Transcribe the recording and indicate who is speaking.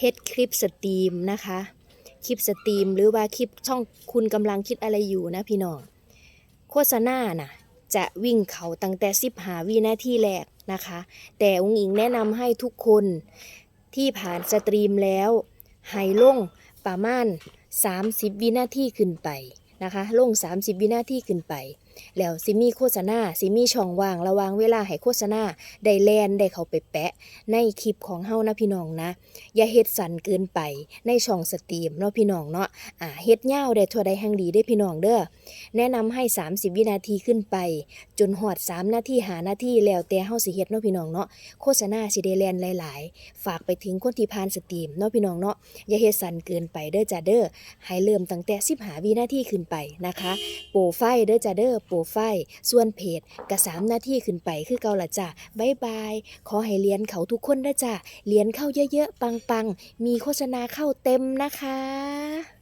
Speaker 1: เฮ็ดคลิปสตรีมนะคะ คลิปสตรีมหรือว่าคลิปช่องคุณกำลังคิดอะไรอยู่นะพี่น้อง โฆษณาน่ะจะวิ่งเขาตั้งแต่15วินาทีแรกนะคะ แต่อุ้งอิงแนะนำให้ทุกคนที่ผ่านสตรีมแล้วให้ลงประมาณ 30 วินาทีขึ้นไปนะคะ ลง 30 วินาทีขึ้นไป แล้วสิมีโฆษณาสิมีช่องว่างระวางเวลาให้โฆษณาได้แลนได้เขาไปแปะ ในคลิปของเฮานะพี่น้องนะ อย่าเฮ็ดสันเกินไปในช่องสตรีมเนาะพี่น้องเนาะอ่าเฮ็ดยาวได้ทั่วใดแห่งดีได้พี่น้องเด้อแนะนำให้ 30 วินาทีขึ้นไป จนหอด 3 นาทีหานาทีแล้วแต่เฮาสิเฮ็ดเนาะพี่น้องเนาะโฆษณาสิได้แลนหลาย ๆ ฝากไปถึงคนที่ผ่านสตรีมเนาะพี่น้องเนาะอย่าเฮ็ดสันเกินไปเด้อจ้าเด้อให้เริ่มตั้งแต่15วินาทีขึ้นไปนะคะ โปรไฟล์เด้อจ้าเด้อโปรไฟล์ส่วนเพจก็3นาที่ขึ้นไปคือเกาละจ้าบายบาย ขอให้เรียนเขาทุกคนนะจ้าเรียนเข้าเยอะๆ ปังๆ มีโฆษณาเข้าเต็มนะคะ